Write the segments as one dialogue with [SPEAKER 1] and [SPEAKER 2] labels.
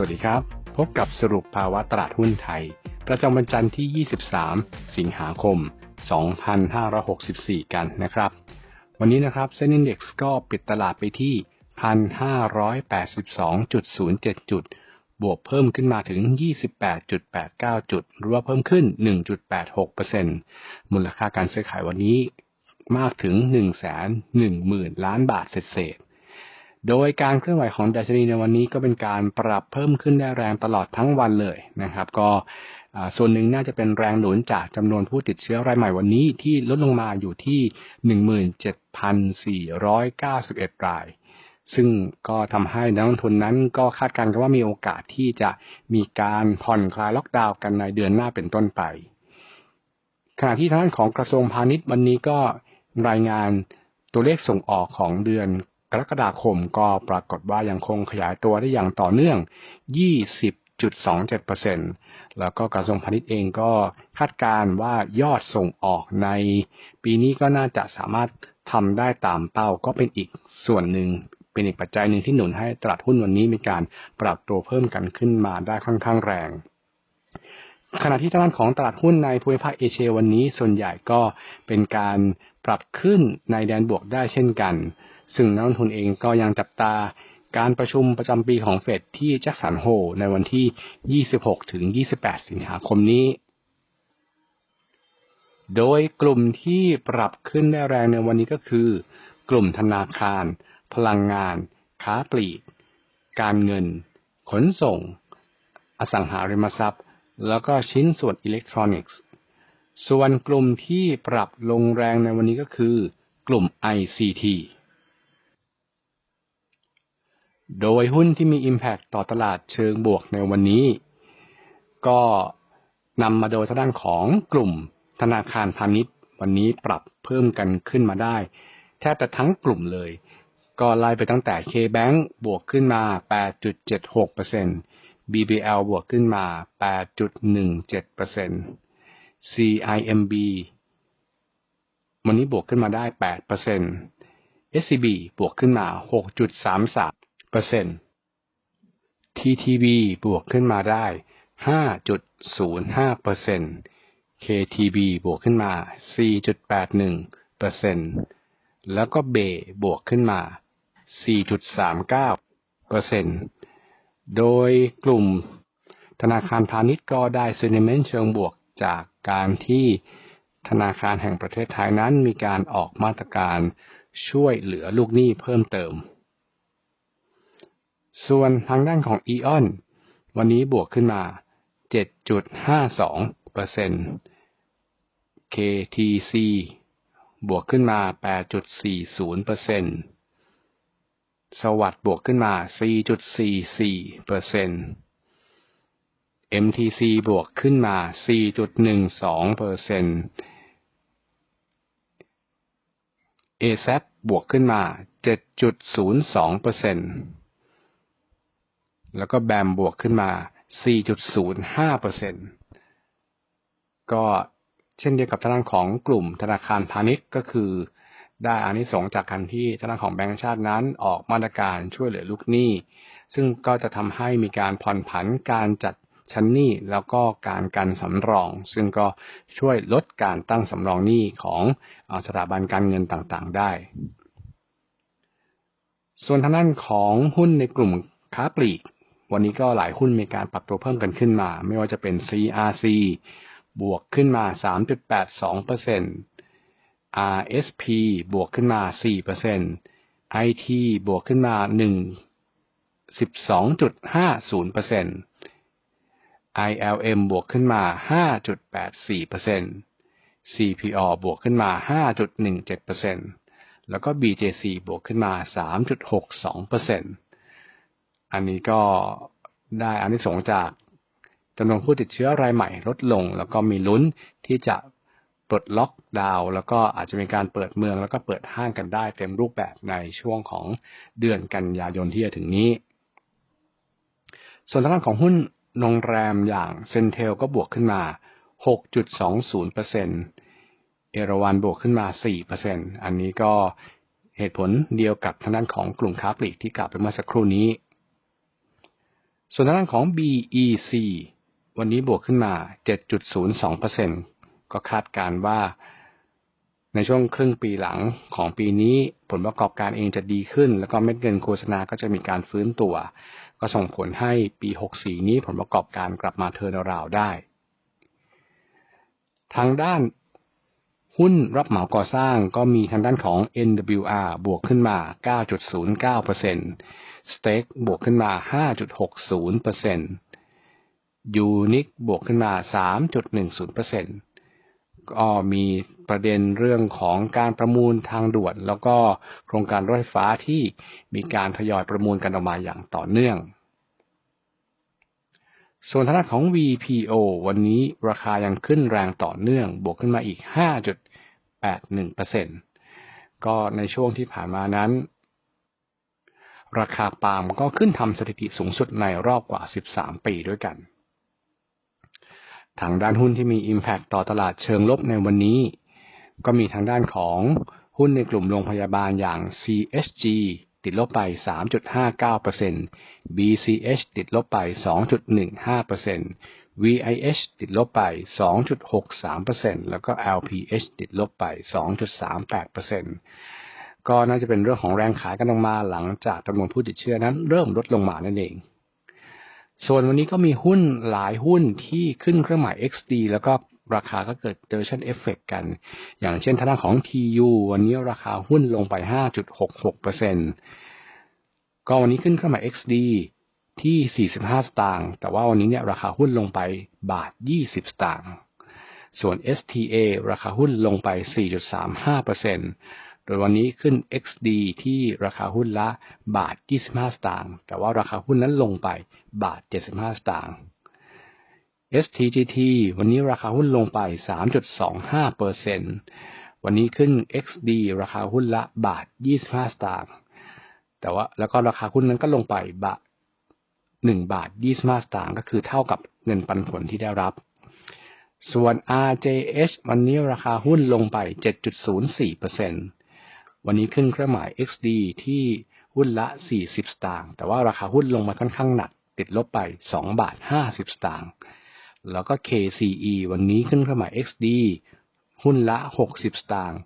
[SPEAKER 1] วัสดีครับ พบกับสรุปภาวะตลาดหุ้นไทย ประจำวันจันทร์ที่ 23 สิงหาคม 2564 กันนะครับ วันนี้นะครับเซ็นดิ x ก็ปิดตลาดไปที่ 1,582.07 จุด บวกเพิ่มขึ้นมาถึง 28.89 จุด หรือว่าเพิ่มขึ้น 1.86%มูลค่าการซื้อขายวันนี้มากถึง 110,000 ล้านบาทเศษ โดยการเคลื่อนไหวของดัชนีในวันนี้ก็เป็นการปรับเพิ่มขึ้นได้แรงตลอดทั้งวันเลยนะครับ ก็ส่วนหนึ่งน่าจะเป็นแรงหนุนจากจำนวนผู้ติดเชื้อรายใหม่วันนี้ที่ลดลงมาอยู่ที่ 17,491 ราย ซึ่งก็ทำให้นักลงทุนนั้นก็คาดการณ์กันว่ามีโอกาสที่จะมีการผ่อนคลายล็อกดาวน์กันในเดือนหน้าเป็นต้นไป ขณะที่ทางด้านของกระทรวงพาณิชย์วันนี้ก็รายงานตัวเลขส่งออกของเดือน กรกฎาคมก็ปรากฏว่ายังคงขยายตัวได้อย่างต่อเนื่อง 20.27%แล้วก็กระทรวงพาณิชย์เองก็คาดการว่ายอดส่งออกในปีนี้ก็น่าจะสามารถทำได้ตามเป้าก็เป็นอีกส่วนหนึ่งเป็นอีกปัจจัยหนึ่งที่หนุนให้ตลาดหุ้นวันนี้มีการปรับตัวเพิ่มกันขึ้นมาได้ค่อนข้างแรง ขณะที่ทางด้านของตลาดหุ้นในภูมิภาคเอเชียวันนี้ส่วนใหญ่ก็เป็นการปรับขึ้นในแดนบวกได้เช่นกัน ซึ่งนักลงทุนเองก็ยังจับตาการประชุมประจำปีของเฟดที่แจ็คสันโฮในวันที่ 26 ถึง 28 สิงหาคมนี้ โดยกลุ่มที่ปรับขึ้นได้แรงในวันนี้ก็คือ กลุ่มธนาคาร พลังงาน ค้าปลีก การเงิน ขนส่ง อสังหาริมทรัพย์ แล้วก็ชิ้นส่วนอิเล็กทรอนิกส์ ส่วนกลุ่มที่ปรับลงแรงในวันนี้ก็คือ กลุ่ม ICT โดยหุ้นที่มี Impact ต่อตลาดเชิงบวกในวันนี้ ก็นำมาโดยทางด้านของกลุ่มธนาคารพาณิชย์ วันนี้ปรับเพิ่มกันขึ้นมาได้ แทบจะทั้งกลุ่มเลย ก็ไล่ไปตั้งแต่ K-Bank บวกขึ้นมา 8.76% BBL บวกขึ้นมา 8.17% CIMB วันนี้บวกขึ้นมาได้ 8% SCB บวกขึ้นมา 6.33 เปอร์เซ็นต์ TTB บวกขึ้นมาได้ 5.05เปอร์เซ็นต์ KTB บวกขึ้นมา 4.81เปอร์เซ็นต์แล้วก็เบบวกขึ้นมา 4.39เปอร์เซ็นต์โดยกลุ่มธนาคารพาณิชย์ก็ได้เซนิเมนต์เชิงบวกจากการที่ธนาคารแห่งประเทศไทยนั้นมีการออกมาตรการช่วยเหลือลูกหนี้เพิ่มเติม ส่วนทางด้านของอีออนวันนี้บวกขึ้นมา 7.52เปอร์เซ็นต์ KTC บวกขึ้นมา 8.40เปอร์เซ็นต์สวัสด์บวกขึ้นมา 4.44เปอร์เซ็นต์ MTC บวกขึ้นมา 4.12เปอร์เซ็นต์ ASAP บวกขึ้นมา 7.02เปอร์เซ็นต์ แล้วก็แบมบวกขึ้นมา 4.05เปอร์เซ็นก็เช่นเดียวกับทางของกลุ่มธนาคารพาณิชย์ก็คือ ได้อานิสงจากการที่ธนาคารของแบงก์ชาตินั้นออกมาตรการช่วยเหลือลูกหนี้ ซึ่งก็จะทำให้มีการผ่อนผันการจัดชั้นหนี้แล้วก็การกันสำรอง ซึ่งก็ช่วยลดการตั้งสำรองหนี้ของสถาบันการเงินต่างๆได้ ส่วนทางด้านของหุ้นในกลุ่มค้าปลีก วันนี้ก็หลายหุ้นมีการปรับตัวเพิ่มกันขึ้นมา ไม่ว่าจะเป็น CRC บวกขึ้นมา 3.82% RSP บวกขึ้นมา 4% IT บวกขึ้นมา 1 12.50% ILM บวกขึ้นมา 5.84% CPO บวกขึ้นมา 5.17%แล้วก็ BJC บวกขึ้นมา 3.62% อันนี้ก็ได้อานิสงส์จากจำนวนผู้ติดเชื้อรายใหม่ลดลง แล้วก็มีลุ้นที่จะปลดล็อกดาวน์แล้วก็อาจจะมีการเปิดเมือง แล้วก็เปิดห้างกันได้เต็มรูปแบบในช่วงของเดือนกันยายนที่จะถึงนี้ ส่วนทางด้านของหุ้นโรงแรมอย่างเซนเทลก็บวกขึ้นมา 6.20%เอราวันบวกขึ้นมา 4%อันนี้ก็เหตุผลเดียวกับทางด้านของกลุ่มค้าปลีกที่กล่าวไปเมื่อสักครู่นี้ ส่วนทางด้านของ BEC วันนี้บวกขึ้นมา 7.02%ก็คาดการ์ว่า ในช่วงครึ่งปีหลังของปีนี้ผลประกอบการเองจะดีขึ้น แล้วก็เม็ดเงินโฆษณาก็จะมีการฟื้นตัว ก็ส่งผลให้ปี 64 นี้ผลประกอบการกลับมาเทิร์นราวได้ ทางด้าน หุ้นรับเหมาก่อสร้างก็มีทางด้านของ NWR บวกขึ้นมา 9.09% Stake บวกขึ้นมา 5.60% Uniq บวกขึ้นมา 3.10%ก็มีประเด็นเรื่องของการประมูลทางด่วน แล้วก็โครงการรถไฟฟ้าที่มีการทยอยประมูลกันออกมาอย่างต่อเนื่องส่วนทางด้านของ VPO วันนี้ราคายังขึ้นแรงต่อเนื่อง บวกขึ้นมาอีก 5.81%ก็ในช่วงที่ผ่านมานั้น ราคาปาล์มก็ขึ้นทำสถิติสูงสุดในรอบกว่า 13 ปีด้วยกัน ทางด้านหุ้นที่มี Impact ต่อตลาดเชิงลบในวันนี้ ก็มีทางด้านของหุ้นในกลุ่มโรงพยาบาลอย่าง CSG ติดลบไป 3.59% BCH ติดลบไป 2.15% VIH ติดลบไป 2.63%แล้วก็ LPH ติดลบไป 2.38%ก็น่าจะเป็นเรื่องของแรงขายกันลงมาหลังจากจำนวนผู้ติดเชื้อนั้นเริ่มลดลงมานั่นเอง ส่วนวันนี้ก็มีหุ้นหลายหุ้นที่ขึ้นเครื่องหมาย XD แล้วก็ราคาก็เกิด dilution effect กัน อย่างเช่นทางด้านของ TU วันนี้ราคาหุ้นลงไป 5.66%ก็วันนี้ขึ้นเครื่องหมาย XD ที่ 45 สตางค์ แต่ว่าวันนี้เนี่ยราคาหุ้นลงไปบาท 20 สตางค์ ส่วน STA ราคาหุ้นลงไป 4.35%โดยวันนี้ขึ้น XD ที่ราคาหุ้นละบาท 25 สตางค์ แต่ว่าราคาหุ้นนั้นลงไปบาท 75 สตางค์ STGT วันนี้ราคาหุ้นลงไป 3.25%วันนี้ขึ้น XD ราคาหุ้นละบาท 25 สตางค์ แต่ว่าแล้วก็ราคาหุ้นนั้นก็ลงไปบาท 1 บาท 25 สตางค์ก็คือเท่ากับเงินปันผลที่ได้รับ ส่วน RJH วันนี้ราคาหุ้นลงไป 7.04%วันนี้ขึ้นเครื่องหมาย XD ที่หุ้นละ 40 สตางค์แต่ว่าราคาหุ้นลงมาค่อนข้างหนัก ติดลบไป 2 บาท 50 สตางค์แล้วก็ KCE วันนี้ขึ้นเครื่องหมาย XD หุ้นละ 60 สตางค์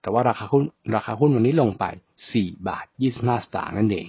[SPEAKER 1] แต่ว่าราคาหุ้นราคาหุ้นวันนี้ลงไป 4 บาท 25 สตางค์นั่นเอง